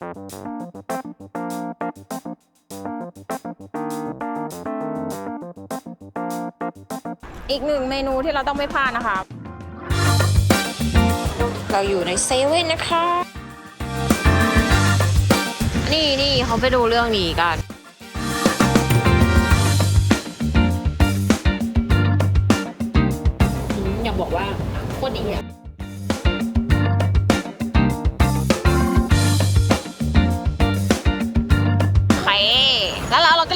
อีกหนึ่งเมนูที่เราต้องไม่พลาดนะคะ เราอยู่ในเซเว่นนะคะ นี่นี่เขาไปดูเรื่องนี้กัน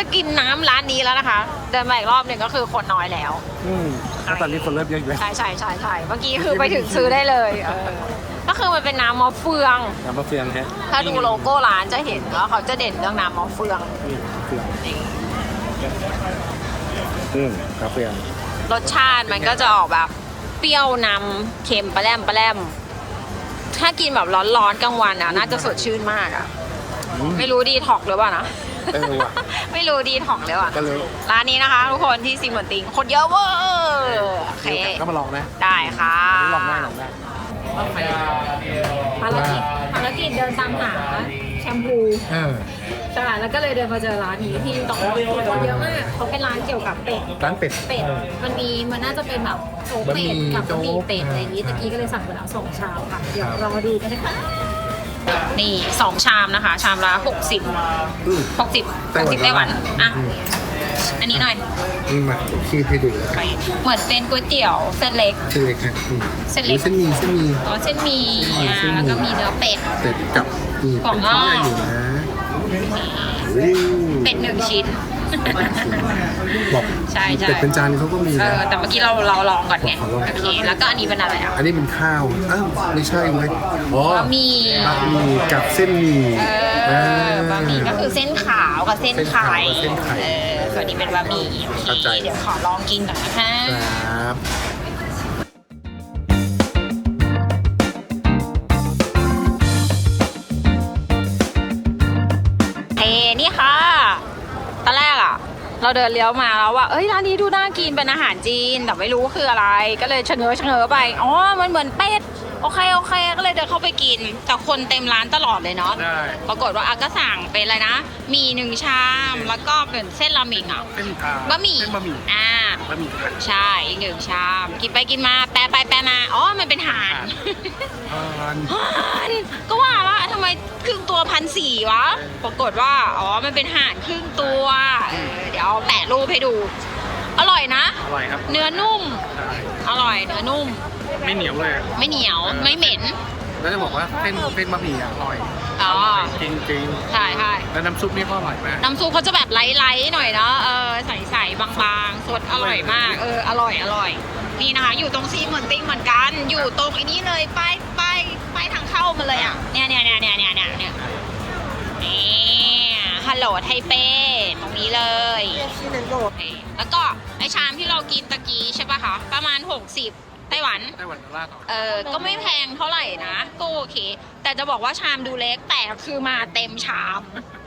แล้วเราเราก็เลยกินน้ำร้านนี้แล้วนะคะ เดินมาอีกรอบหนึ่งก็คือคนน้อยแล้ว อืมแล้วตอนนี้คนเริ่มเยอะอยู่แล้วใช่ใช่ใช่ใช่เมื่อกี้คือไปถึงซื้อได้เลยเออก็คือมันเป็นน้ำมะเฟือง น้ำมะเฟืองฮะถ้าดูโลโก้ร้านจะเห็นว่าเขาจะเด่นเรื่องน้ำมะเฟือง นี่มะเฟืองอืมมะเฟืองรสชาติมันก็จะออกแบบเปรี้ยวนำเค็มปลาแรมปลาแรมถ้ากินแบบร้อนๆกลางวันอะน่าจะสดชื่นมากอะอืมไม่รู้ดีท็อกหรือเปล่านะ เออว่ะ ไม่รู้ดีท็อกหรือเปล่าก็เลยร้านนี้นะคะ ทุกคนที่ซิมเหมือนติงคนเยอะเวอร์โอเคเดี๋ยวก็มาลองนะได้ค่ะอันนี้ลองได้ลองได้ ภารกิจภารกิจเดินตามหาแชมพูเออใช่แล้วก็เลยเดินมาเจอร้านนี้ที่ต้องคนเยอะมากเขาเป็นร้านเกี่ยวกับเป็ดร้านเป็ด เป็ดเออมันมีมันน่าจะเป็นแบบโจ๊กบะหมี่เป็ดกับบะหมี่โจ๊กเป็ดอะไรอย่างนี้ตะกี้ก็เลยสั่งไปแล้วสองชามค่ะเดี๋ยวรอดูกันนะคะ นี่สองชามนะคะ ชามละหกสิบอืม หกสิบหกสิบไต้หวันอะอันนี้หน่อยอืมมาคีบให้ดูเหมือนเป็นก๋วยเตี๋ยวเส้นเล็ก เส้นเล็กฮะอืมเส้นเล็กเส้นหมีเส้นหมี อ๋อเส้นหมี่อะเส้นหมี่ แล้วก็มีเนื้อเป็ด เป็ดกับนี่กล่องเป็นชิ้นใหญ่อ้ออยู่นะโอ้เป็ดหนึ่งชิ้น บอกใช่ใช่เป็ดเป็นจานเขาก็มีเอนะ อแต่เมื่อกี้เราเราลองก่อนไงขอลอง โอเคแล้วก็อันนี้เป็นอะไรอะอันนี้เป็นข้าว อ้าว ไม่ใช่เว้ยอ๋อบะหมี่บะหมี่กับเส้นหมี่เออบะหมี่ก็คือเส้นขาวกับเส้นเส้นไข่ขาวกับเส้นไข่เออส่วนนี้เป็นบะหมี่โอเคเข้าใจ เดี๋ยวขอลองกินก่อนนะคะ ครับ เราเดินเลี้ยวมาแล้วว่า เอ้ยร้านนี้ดูน่ากินเป็นอาหารจีนแต่ไม่รู้คืออะไร ก็เลยชะเง้อชะเง้อไป อ๋อ มันเหมือนเป็ด โอเคโอเคก็เลยเดินเข้าไปกิน แต่คนเต็มร้านตลอดเลยเนาะได้ ปรากฏว่าอาก็สั่งเป็นอะไรนะ มีหนึ่งชาม แล้วก็เป็นเส้นรามิงอะ เส้นอ่าบะหมี่ เส้นบะหมี่อ่า บะหมี่ผัดใช่อีกหนึ่งชาม กินไปกินมา แปลไปแปลมา อ๋อ มันเป็นห่านอ่านห่านก็ว่าละทำไมครึ่งตัวพันสี่วะ ปรากฏว่า อ๋อ มันเป็นห่านครึ่งตัวเออเดี๋ยวเอาแปะรูปให้ดู อร่อยนะ อร่อยครับเนื้อนุ่ม ใช่อร่อยเนื้อนุ่ม ไม่เหนียวเลยอะไม่เหนียวไม่เหม็น แล้วจะบอกว่าเส้นเส้นบะหมี่อะอร่อยอ๋อ จริงจริงใช่ใช่ๆแล้วน้ำซุปนี่ก็อร่อยมากน้ำซุปเขาจะแบบไร้ๆหน่อยเนาะเออใสๆบางๆ สดอร่อยมาก เอออร่อยอร่อย นี่นะคะ อยู่ตรงซีเหมือนติ้งเหมือนกัน อยู่ตรงไอ้นี้เลยป้ายป้ายป้ายทางเข้ามาเลยอะเนี่ยเนี่ยเนี่ยเนี่ยเนี่ยเนี่ยเนี่ยนี่ฮัลโหลไทเป้ตรงนี้เลยโอเคแล้วก็ไอชามที่เรากินตะกี้ใช่ปะคะประมาณ 60 ไต้หวัน ไต้หวันดอลลาร์ต่อเออ ก็ไม่แพงเท่าไหร่นะ ก็โอเค แต่จะบอกว่าชามดูเล็กแต่คือมาเต็มชาม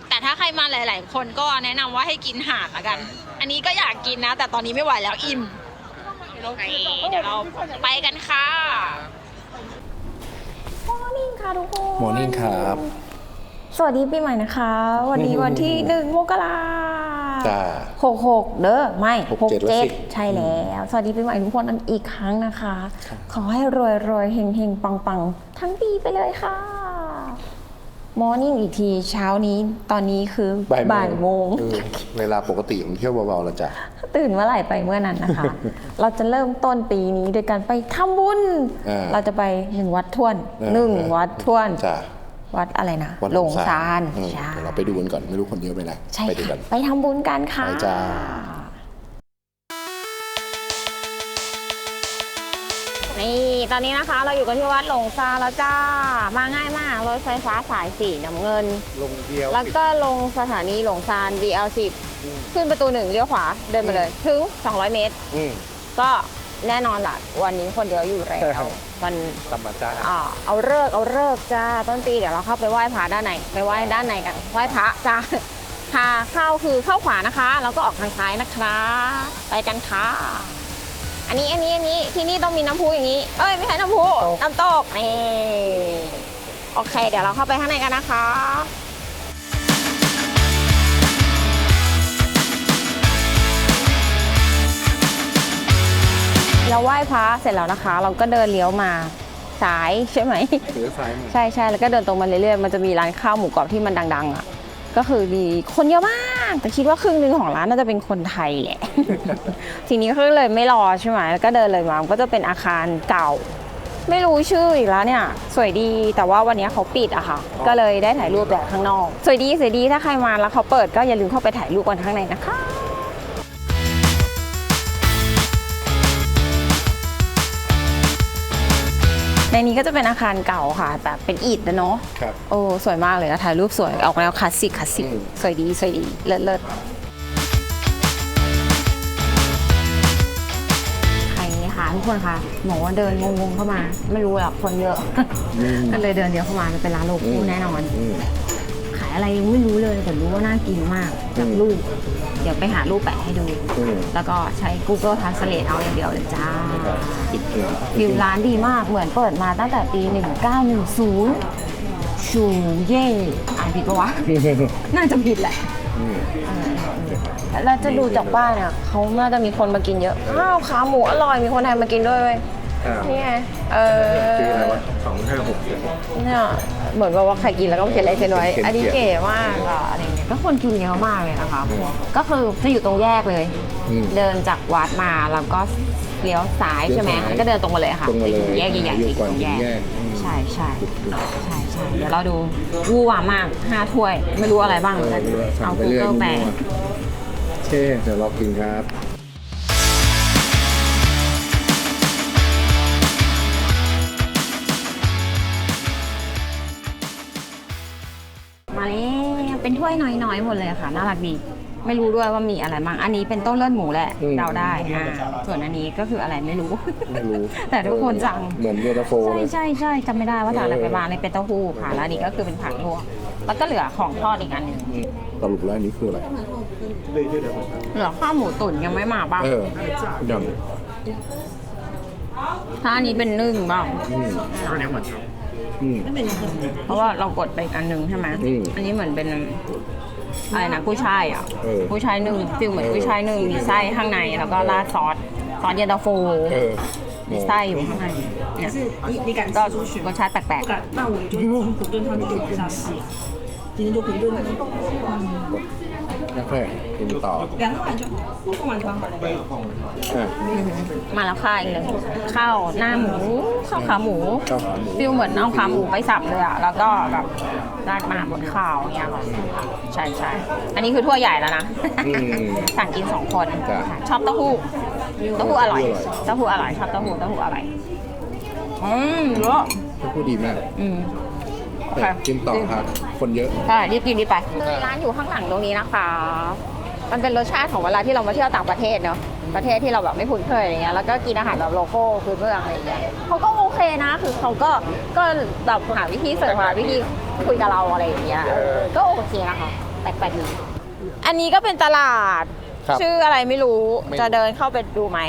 แต่ถ้าใครมาหลาย ๆ คนก็แนะนำว่าให้กินห่านละกัน อันนี้ก็อยากกินนะ แต่ตอนนี้ไม่ไหวแล้วอิ่มโอเคเดี๋ยวเราไปกันค่ะมอร์นิ่งค่ะทุกคน มอร์นิ่งครับ สวัสดีปีใหม่นะคะ วันนี้วันที่หนึ่งมกรา จ้าหกหกเด้อไม่หกเจ็ดแล้วสิใช่แล้ว สวัสดีปีใหม่ทุกคนอีกครั้งนะคะ ขอให้รวยรวยเฮงเฮงปังปังทั้งปีไปเลยค่ะมอร์นิ่งอีกทีเช้านี้ตอนนี้คือบ่ายโมงเออเวลาปกติผมเที่ยวเบาๆแล้วจ้ะตื่นเมื่อไหร่ไปเมื่อนั้นนะคะ เราจะเริ่มต้นปีนี้โดยการไปทำบุญอ่าเราจะไปหนึ่งวัดท่วนอ่าหนึ่งวัดท่วนจ้ะ วัดอะไรนะวัดหลงซานเออใช่เดี๋ยวเราไปดูกันก่อนไม่รู้คนเยอะไหมนะใช่ไปดูกัค่ะน ไปทำบุญกันค่ะ ไปจ้า นี่ตอนนี้นะคะเราอยู่กันที่วัดหลงซานแล้วจ้า มาง่ายมากรถไฟฟ้าสายสีน้ำเงิน ลงเดียวแล้วก็ลงสถานีหลงซาน BL10 ขึ้นประตูหนึ่งเลี้ยวขวาเดินไปเลย ถึง 200 เมตร อืมก็ แน่นอนล่ะ วันนี้คนเดียวอยู่แล้ววันตำมาจ้าอ่าเอาเลิกษ์เอาเลิกษ์จ้าต้นปีเดี๋ยวเราเข้าไปไหว้พระด้านในไปไหว้ด้านในกันไหว้พระจ้าค่ะเข้าคือเข้าขวานะคะ แล้วก็ออกทางซ้ายนะคะ ไปกันค่ะอันนี้อันนี้อันนี้ที่นี่ต้องมีน้ำพุอย่างนี้ เอ้ยไม่ใช่น้ำพุน้ำตกนี่โอเค เดี๋ยวเราเข้าไปข้างในกันนะคะ เราไหว้พระเสร็จแล้วนะคะ เราก็เดินเลี้ยวมาซ้ายใช่ไหมหรือซ้ายมือใช่ใช่แล้วก็เดินตรงมาเรื่อยๆมันจะมีร้านข้าวหมูกรอบที่มันดัง ๆ อะ ก็คือมีคนเยอะมาก แต่คิดว่าครึ่งหนึงของร้านน่าจะเป็นคนไทยแหละ ทีนี้ก็เลยไม่รอใช่ไหมแล้วก็เดินเลยมามันก็จะเป็นอาคารเก่า ไม่รู้ชื่ออีกแล้วเนี่ย สวยดีแต่ว่าวันนี้เขาปิดอะค่ะ ก็เลยได้ถ่ายรูปแบบข้างนอก สวยดีสวยดีถ้าใครมาแล้วเขาเปิดก็อย่าลืมเข้าไปถ่ายรูปกันข้างในนะคะ ในนี้ก็จะเป็นอาคารเก่าค่ะ แบบเป็นอิฐนะเนาะครับ โอ้สวยมากเลยนะถ่ายรูปสวยออกแนวคลาสสิกคลาสสิกอืม สวยดีสวยดีเลิศเลิศใครคะทุกคนคะหมอว่าเดินงงๆเข้ามา ไม่รู้หรอกคนเยอะ ก็เลยเดินเดียวเข้ามาจะเป็นร้านโลโก้แน่นอน อืมขาย อะไรยังไม่รู้เลยแต่รู้ว่าน่ากินมากจากอืมรูปเดี๋ยวไปหารูปแปะให้ดู อืมแล้วก็ใช้ Google Translate เอาอย่างเดียวเลยจ้าครับติดเกลือวิวร้านดีมากเหมือนเปิดมาตั้งแต่ปี 1910 ชูเย่อ่านผิดปะวะ น่าจะผิดแหละ อืม แล้วจะดูจากบ้านเนี่ยเขาน่าจะมีคนมากินเยอะอ้าวขาหมูอร่อยมีคนไทยมากินด้วยเว้ยอ่านี่ไงเออคืออะไรวะสองห้าหกเจ็ดเนี่ย เหมือนกับว่าใครกินแล้วก็เขียนลายเซ็นไว้เขียนอันนี้เขียนเก๋มากอะอะไรเงี้ยก็คนกินเยอะมากเลยนะคะก็คือจะอยู่ตรงแยกเลย อืม เดินจากวัดมาแล้วก็เลี้ยวซ้ายใช่ไหมเลี้ยวซ้ายก็เดินตรงมาเลยค่ะตรงมาเลยแยกใหญ่อยู่ๆติดก่อนตรงแยก ถึงแยกอืม ใช่ใช่ใช่ใช่เดี๋ยวเราดูวูหวามากห้าถ้วย ไม่รู้อะไรบ้าง เออไม่รู้สั่เอางไปเรื่อย Google แปลมั่วโอเคเดี๋ยวเรากินครับ เป็นถ้วยน้อยๆหมดเลยค่ะ น่ารักดี ไม่รู้ด้วยว่ามีอะไรบ้างอันนี้เป็นต้นเลือดหมูแหละอืมเดาได้อ่าส่วนอันนี้ก็คืออะไรไม่รู้ ไม่รู้ แต่ทุกคนสั่ง เหมือนเยนตาโฟใช่เลย ใช่ใช่จำไม่ได้ว่าสั่งอะไรเออไปบ้างเลยเป็นเต้าหู้ค่ะแล้วอันนี้ก็คือเป็นผักลวกแล้วก็เหลือของทอดอีกอันหนึงอืมสรุปแล้วอันนี้คืออะไร เหลือข้าวหมูตุ๋นยังไม่มาบ้างเอออย่างถ้าอันนี้เป็นนึ่งบ้าง อืมอื ม เพราะว่าเรากดไปอีกอันหนึ่งใช่ไหม อืม อันนี้เหมือนเป็นอะไรนะกุ้ยช่ายอ่ะ เออ กุ้ยช่ายนึ่งฟิลเหมือน เออ กุ้ยช่ายนึ่งมีไส้ข้างในแล้วก็ราดซอสซอสเย็นตาโฟ เออ มีไส้อยู่ข้างในเนี่ย 你你敢 ก็ 吃出去 รสชาติแปลก 不敢，那我就苦炖汤就炖不下去。今天就苦炖汤， นักแรกกินต่อ 两个碗就好，凤丸汤。 อ่ะ ๆมาแล้วค่ะอีกหนึ่งข้าวหน้าหมูข้าวขาหมู ข้าวขาหมู ฟิลเหมือนเอาขาหมูไปสับเลยอะแล้วก็แบบราดมาบนข้าวอย่างเงี้ยค่ะใช่ใช่อันนี้คือถ้วยใหญ่แล้วนะ อืม สั่งกินสองคน จ้ะ ชอบเต้าหู้เต้าหู้อร่อย เต้าหู้อร่อย เต้าหู้อร่อยชอบเต้าหู้เต้าหู้อร่อยอืมเยอะ พูดดีมาก อืม โอเคแต่กินต่อครับคนเยอะใช่รีบกินรีบไปร้านอยู่ข้างหลังตรงนี้นะคะ มันเป็นรสชาติของเวลาที่เรามาเที่ยวต่างประเทศเนาะประเทศที่เราแบบไม่คุ้นเคยอะไรเงี้ยแล้วก็กินอาหารแบบโลโก้คือเมืองอะไรอย่างเงี้ยเขาก็โอเคนะ คือเขาก็ก็แบบหาวิธีเสริมหาวิธีคุยกับเราอะไรอย่างเงี้ยเออก็โอเคนะคะแปลกๆดีอันนี้ก็เป็นตลาดครับชื่ออะไรไม่รู้ไม่รู้จะเดินเข้าไปดูไหม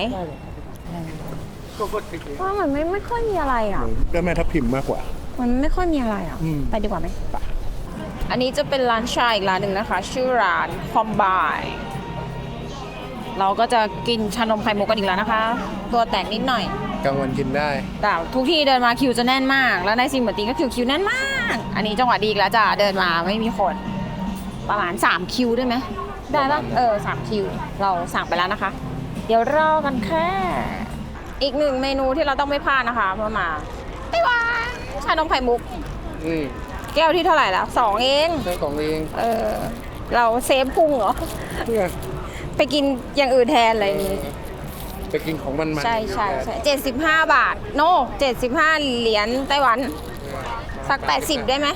ว่ามันไม่ไม่ค่อยมีอะไรอะก็แม่ทับพิมพ์มากกว่า มันไม่ค่อยมีอะไรอะ อืม ไปดีกว่าไหมไปอันนี้จะเป็นร้านชาอีกร้านหนึ่งนะคะ ชื่อร้านคอมบาย เราก็จะกินชานมไข่มุกกันอีกแล้วนะคะ ตัวแตกนิดหน่อย กลางวันกินได้ แต่ทุกที่เดินมาคิวจะแน่นมาก แล้วในซิมเบอร์ตีก็คิวคิวแน่นมาก อันนี้จังหวะดีอีกแล้วจ้ะเดินมาไม่มีคน ประมาณ 3 คิวได้ไหมได้ปะเออสามคิว เราสั่งไปแล้วนะคะ เดี๋ยวรอกันแค่ อีกหนึ่งเมนูที่เราต้องไม่พลาดนะคะเมื่อมาไต้หวัน ชานมไข่มุกอืมแก้วที่เท่าไหร่แล้วสองเองเจ้าของเองเออ เราเซฟพุงเหรอ เพื่อไปกินอย่างอื่นแทนอะไรอย่างนี้ ไปกินของมันๆใช่ใช่ใช่เจ็ดสิบห้าบาท โนเจ็ดสิบห้าเหรียญไต้หวัน สักแปดสิบได้ไหม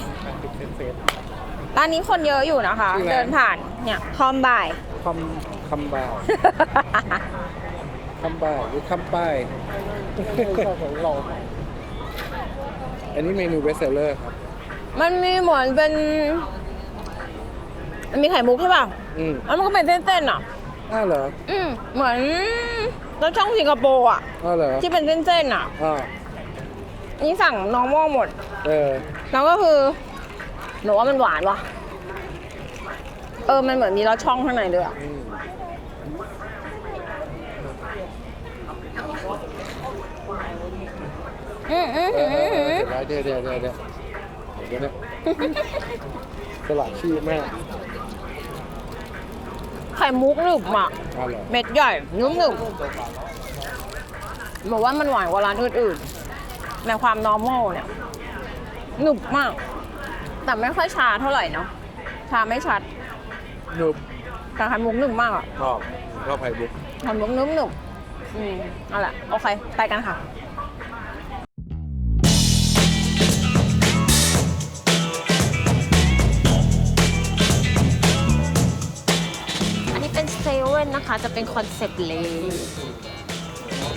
ร้านนี้คนเยอะอยู่นะคะเดินผ่านเนี่ยคอมบ่ายคำคำบ่าวคำบ่าวหรือคำป้าย ของเรา อันนี้เมนูเบสเซอร์ครับ มันมีเหมือนเป็นมันมีไข่มุกใช่ป่ะอืมแล้วมันก็เป็นเส้นๆอะ อ้าวเหรออืมเหมือนรสช่องสิงคโปร์อะ อ้าวเหรอที่เป็นเส้นๆอะ อ่านี่สั่งน้องม่วงหมด เออ แล้วก็คือหนูว่ามันหวานว่ะ เออ มันเหมือนมีรสช่องข้างในด้วยอะอืมอืมอืมอืม เดี๋ยวเดี๋ยวเดี๋ยวเดี๋ยวเดี๋ยวเดี๋ยวสลัดชีพแม่ไข่มุกหนึบอะอร่อยเม็ดใหญ่นุ่มหนึบบอกว่ามันหวานกว่าร้านอื่นๆในความ normal เนี่ยหนุบมาก แต่ไม่ค่อยชาเท่าไหร่เนาะชาไม่ชัดหนุบแต่ไข่มุกหนึบมากอะชอบชอบไข่บุกไข่มุกนุ่มหนึบอืมเอาละโอเคไปกันค่ะ นะคะ จะเป็นคอนเซปต์เลย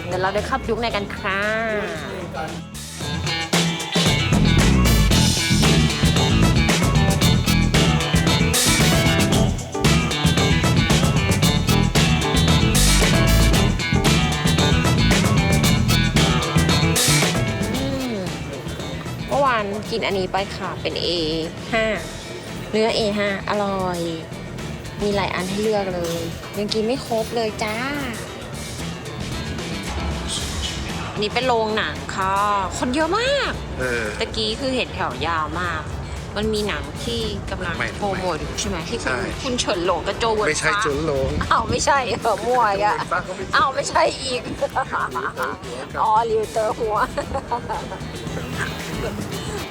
เดี๋ยวเราได้ข้ายุคในกันค่ะอืมเมื่อวานกินอันนี้ไปค่ะ เป็น A5 เนื้อ A5 อร่อย มีหลายอันให้เลือกเลย ยังกินไม่ครบเลยจ้า นี่เป็นโรงหนังค่ะ คนเยอะมาก เออ ตะกี้คือเห็นแถวยาวมาก มันมีหนังที่กำลังไม่โปรโมทอยู่ใช่ไหมที่คุใช่ ณคุณเฉินหลงกับโจเวิร์นไม่ใช่ฟ้าจุนหลงอ้าวไม่ใช่เหรอมั่วอีกอะฟ้าเขาไม่อ้าวไม่ใช่อีก อ๋อลิวเตอร์หัว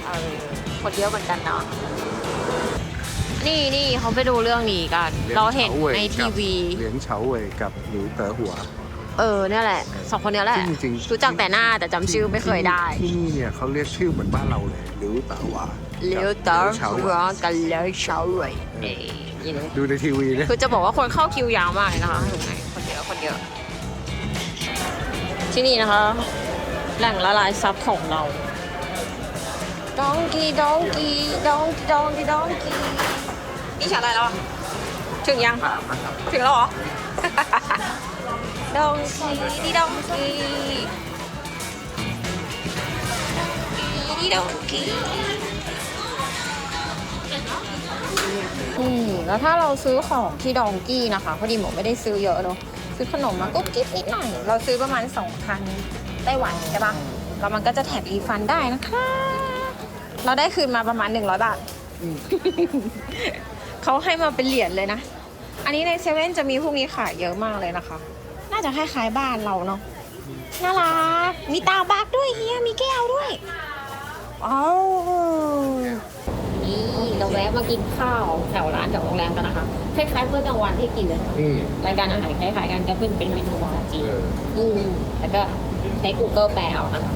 เออคนเยอะเหมือนกันเนาะ นี่นี่เขาไปดูเรื่องนี้กัน เราเห็นในทีวี เหรียญเฉาเว่ยกับหลิวเต๋อหัว เออเนี่ยแหละสองคนเนี้ยแหละซึ่งจริงๆ รู้จักแต่หน้าแต่จำชื่อไม่เคยได้ที่นี่เนี่ยเขาเรียกชื่อเหมือนบ้านเราเลยหลิวเต๋อหวาลิวเตอร์เฉาหัเว่วยกับเลวเฉาเว่ยเอ้ยอย่างนี้ดูในทีวีเนี่ยคือจะบอกว่าคนเข้าคิวยาวมากเลยนะคะยังไงคนเยอะคนเยอะ ที่นี่นะคะ แหล่งละลายซับของเราดองกีดองกีดองกีดองกีดองกี นี่ฉากอะไรแล้วอะถึงยังถึงแล้วเหรอ ดองกีดีดองกีดีดองกีนี่แล้วถ้าเราซื้อของที่ดองกี้นะคะ พอดีหมอไม่ได้ซื้อเยอะเนาะซื้อขนมมากุ๊บกิ๊บนิดหน่อย เราซื้อประมาณ2,000ไต้หวันใช่ปะแล้วมันก็จะแถมรีฟันได้นะคะ เราได้คืนมาประมาณ 100 บาท เขาให้มาเป็นเหรียญเลยนะ อันนี้ในเซเว่นจะมีพวกนี้ขายเยอะมากเลยนะคะ น่าจะคล้ายๆบ้านเราเนาะ น่ารัก มีตาบักด้วยเฮีย มีแก้วด้วยอ้าวนี่เราแวะมากินข้าวแถวร้านแถวโรงแรมกันนะคะ คล้ายๆเมื่อกลางวันที่กินเลยอืมรายการอาหารคล้ายๆกันก็เป็นเป็นเมนูอาหารจีนเอออืมแล้วก็ใช้ Google แปลเอานะคะ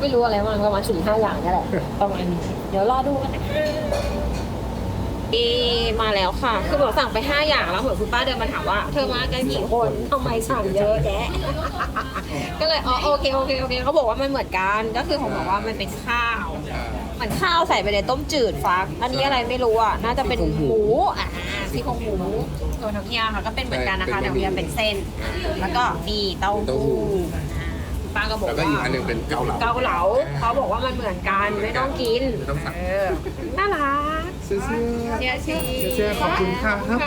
ไม่รู้อะไรบ้างประมาณสี่ห้าอย่างนี่แหละประมาณนี้เดี๋ยวรอดูกันนะคะเอมาแล้วค่ะ คือบอกสั่งไปห้าอย่างแล้วเหมือนคุณป้าเดินมาถามว่า เธอมากันกี่คนทำไมสั่งเยอะแยะ ก็เลยอ๋อโอเคโอเคโอเคเขาบอกว่ามันเหมือนกัน ก็คือผมบอกว่ามันเป็นข้าว เหมือนข้าวใส่ไปในต้มจืดฟัก อันนี้อะไรไม่รู้อะ น่าจะเป็นหมูอ่าซี่โครงหมูตัวทางเฮียค่ะก็เป็นเหมือนกันนะคะแต่ของเฮียเป็นเส้น แล้วก็มีเต้าหู้อ่าคุณป้าก็บอกแล้วก็ว่าอีกอันหนึงเป็นเกาเหลา เกาเหลาเขาบอกว่ามันเหมือนกันไม่ต้องกินไม่ต้องสั่ง เออน่ารัก ซื้อเชียร์ชีเชียร์ขอบคุณค่ะครับ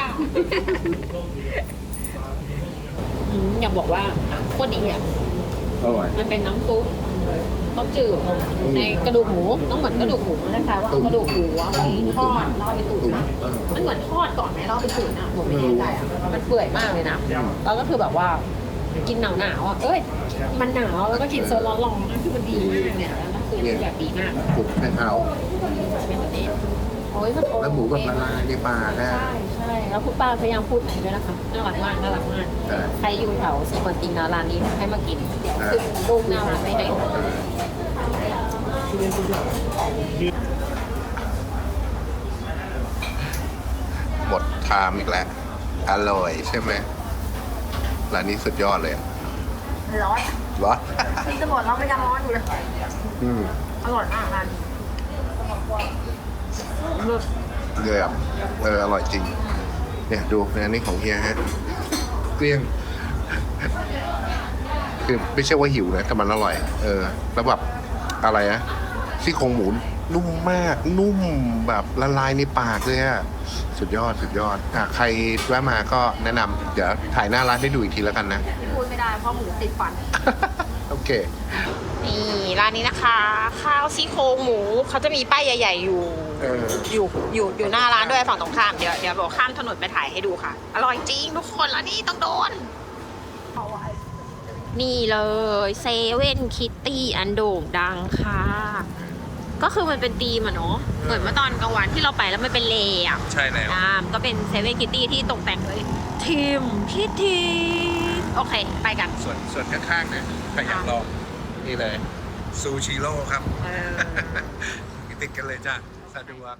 อืมอยากบอกว่าโคตรดีอะอร่อยมันเป็นน้ำซุปต้มจืดในกระดูกหมูต้องเหมือนกระดูกหมูนะคะว่าเอากระดูกหมูอะไปทอดแล้วเอาไปตุ๋นตุ๋นนะเออมันเหมือนทอดก่อนไหมเราเอาไปตุ๋นอะผมไม่แน่ใจอะมันเปื่อยมากเลยนะแล้วก็คือแบบว่ากินหนาวหนาวๆอะเอ้ยมันหนาวแล้วก็กินโซนร้อนๆนั่นคือมันดีเนี่ยแล้วก็คือแบบดีมากหมูแผ่นเท้าเป็นแบบนี้โอ้ยมันโอแล้วหมูแบบละลายในปลาได้ใช่ใช่แล้วคุณป้าพยายามพูดไหนด้วยนะคะน่ารักมากน่ารักมากใช่ใครอยู่แถวสกลติงนาร้านนี้ให้มากินอ่าคือรูปน่ารักไปไหนหมดทามอีกแล้ว อร่อยใช่ไหมร้านนี้สุดยอดเลยอะร้อนร้อนพี่จะบอกเราไม่ยังร้อนอยู่เลย อืมอร่อยมากร้านนี้ เลิศเกือบเอออร่อยจริง เนี่ยดูอันนี้ของเฮียฮะเกลี้ยงคือไม่ใช่ว่าหิวนะแต่มันอร่อย เออแล้วแบบอะไรนะซี่โครงหมูนุ่มมาก นุ่มแบบละลายในปากเลยอะสุดยอดสุดยอดอะใครแวะมาก็แนะนำเดี๋ยวถ่ายหน้าร้านให้ดูอีกทีแล้วกันนะพูดไม่ได้เพราะหมูติดฟัน โอเค นี่ร้านนี้นะคะ ข้าวซี่โครงหมูเขาจะมีป้ายใหญ่ ๆ อยู่ เอออยู่อยู่อยู่หน้าร้านด้วยฝั่งตรงข้ามเดี๋ยวเดี๋ยวบอกข้ามถนนไปถ่ายให้ดูค่ะ อร่อยจริงทุกคนแล้วนี่ต้องโดน นี่เลยเซเว่นคิตตี้อันโด่งดังค่ะ ก็คือมันเป็นธีมอะเนาะเหมือนเมื่อตอนกลางวันที่เราไปแล้วมันเป็นเลอะใช่แล้วอ่าก็เป็นเซเว่นคิตตี้ที่ตกแต่งเลยทีมพี่ทีมโอเค ไปกัน ส่วนส่วนข้างๆนะใครอยากลองนี่เลยซูชิโร่ครับเออ ติดกันเลยจ้ะ สะดวก